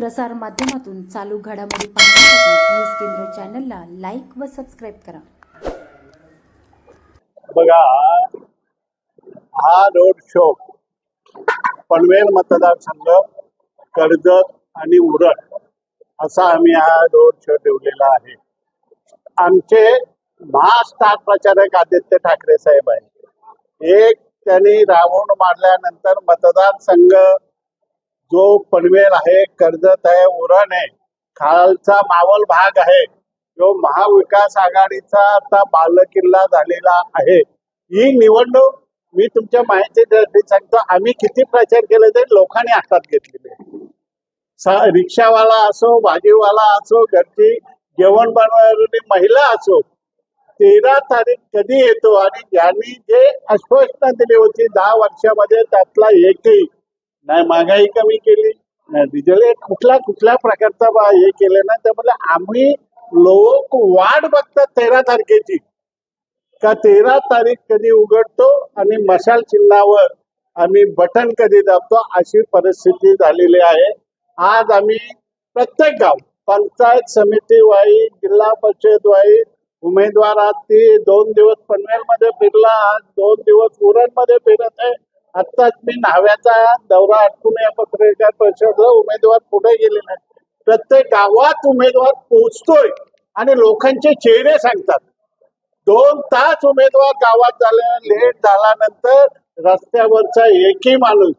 प्रसार माध्यमातून चालू घडामोडी पाहण्यासाठी न्यूज केंद्र चॅनलला लाईक व सबस्क्राईब करा. बघा हा रोड शो पनवेल मतदारसंघ कर्जत आणि उरण असा आम्ही हा रोड शो ठेवलेला आहे. आमचे महास्टार प्रचारक आदित्य ठाकरे साहेब आहे एक त्यांनी रावण मारल्यानंतर मतदारसंघ जो पनवेल आहे कर्जत आहे उरण आहे खालचा मावल भाग आहे जो महाविकास आघाडीचा आता बालकिल्ला झालेला आहे. ही निवडणूक मी तुमच्या माहिती सांगतो आम्ही किती प्रचार केले ते लोकांनी हातात घेतलेले. रिक्षावाला असो भाजीवाला असो घरची जेवण बनवणारी महिला असो तेरा तारीख कधी येतो आणि ज्यांनी जे आश्वासनं दिली होती दहा वर्षामध्ये त्यातला एकही नाही महागाई कमी केली. नाही डिझेल कुठला कुठल्या कुठल्या प्रकारचा बा- हे केलं नाही त्यामुळे आम्ही लोक वाट बघतात तेरा तारखेची. का तेरा तारीख कधी उघडतो आणि मशाल चिन्हावर आम्ही बटन कधी दाबतो अशी परिस्थिती झालेली आहे. आज आम्ही प्रत्येक गाव पंचायत समिती वाई जिल्हा परिषद वाई उमेदवार आज ती दोन दिवस पनवेलमध्ये फिरला आज दोन दिवस उरणमध्ये फिरत आहे. आत्ताच मी न्हाव्याचा दौरा आटपून या पत्रकार परिषद उमेदवार पुढे गेले नाही. प्रत्येक गावात उमेदवार पोहोचतोय आणि लोकांचे चेहरे सांगतात. दोन तास उमेदवार गावात झाले लेट झाल्यानंतर रस्त्यावरचा एकही माणूस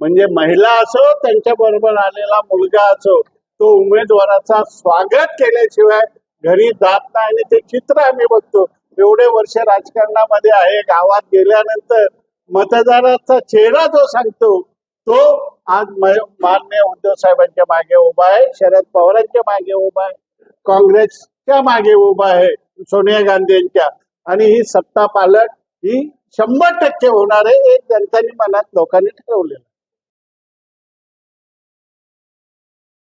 म्हणजे महिला असो त्यांच्या बरोबर आलेला मुलगा असो तो उमेदवाराचा स्वागत केल्याशिवाय घरी जात नाही. आणि ते चित्र आम्ही बघतो. एवढे वर्ष राजकारणामध्ये आहे गावात गेल्यानंतर मतदाराचा चेहरा जो सांगतो तो आज माननीय उद्धव साहेबांच्या मागे उभा आहे शरद पवारांच्या मागे उभा आहे काँग्रेसच्या मागे उभा आहे सोनिया गांधी यांच्या आणि ही सत्ता पालट ही शंभर टक्के होणार आहे हे जनतानी मनात लोकांनी ठरवलेलं